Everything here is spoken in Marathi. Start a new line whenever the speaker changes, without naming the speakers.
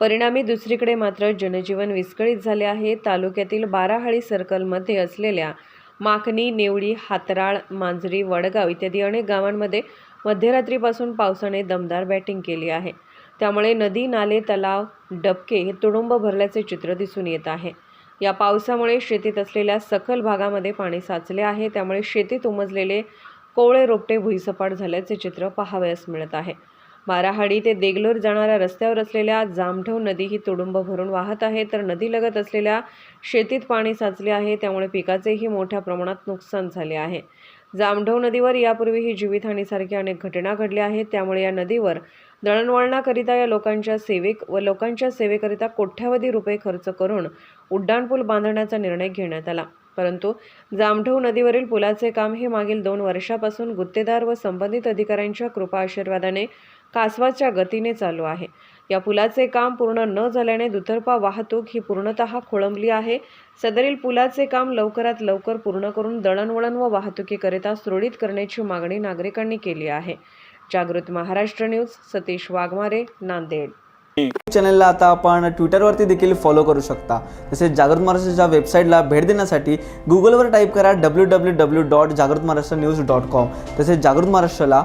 परिणामी दुसरीकडे मात्र जनजीवन विस्कळीत झाले आहे. तालुक्यातील बाराहाळी सर्कलमध्ये असलेल्या माकणी नेवळी हातराळ मांजरी वडगाव इत्यादी अनेक गावांमध्ये मध्यरात्रीपासून पावसाने दमदार बॅटिंग केली आहे. त्यामुळे नदी नाले तलाव डबके हे तुडुंब भरल्याचे चित्र दिसून येत आहे. या पावसामुळे शेतीत असलेल्या सखल भागामध्ये पाणी साचले आहे. त्यामुळे शेतीत उमजलेले कोवळे रोपटे भुईसपाट झाल्याचे चित्र पाहावयास मिळत आहे. बाराहाडी ते देगलोर जाणाऱ्या रस्त्यावर असलेल्या जामढव नदी ही तुडुंब भरून वाहत आहे. तर नदीलगत असलेल्या शेतीत पाणी साचले आहे. त्यामुळे पिकाचेही मोठ्या प्रमाणात नुकसान झाले आहे. जामढव नदीवर यापूर्वीही जीवितहानीसारख्या अनेक घटना घडल्या आहेत. त्यामुळे या नदीवर दळणवळणाकरिता या लोकांच्या सेवेक व लोकांच्या सेवेकरिता कोट्यावधी रुपये खर्च करून उड्डाणपूल बांधण्याचा निर्णय घेण्यात आला. परंतु जामढव नदीवरील पुलाचे काम हे मागील दोन वर्षापासून गुत्तेदार व संबंधित अधिकाऱ्यांच्या कृपा आशीर्वादाने कासवाच्या गतीने चालू आहे. या पुलाचे काम पूर्ण न झाल्याने दुतर्फा वाहतूक ही पूर्णतः खोळंबली आहे. सदरील पुलाचे काम लवकरात लवकर पूर्ण करून दळणवळण व वाहतुकीकरिता सुरळीत करण्याची मागणी नागरिकांनी केली आहे. जागृत महाराष्ट्र न्यूज सतीश वाघमारे नांदेड.
चॅनलला आता आपण ट्विटरवरती देखील फॉलो करू शकता. तसेच जागृत महाराष्ट्राच्या वेबसाईटला भेट देण्यासाठी गुगलवर टाईप करा डब्ल्यू डब्ल्यू डब्ल्यू डॉट जागृत महाराष्ट्र न्यूज डॉट कॉम तसेच जागृत महाराष्ट्राला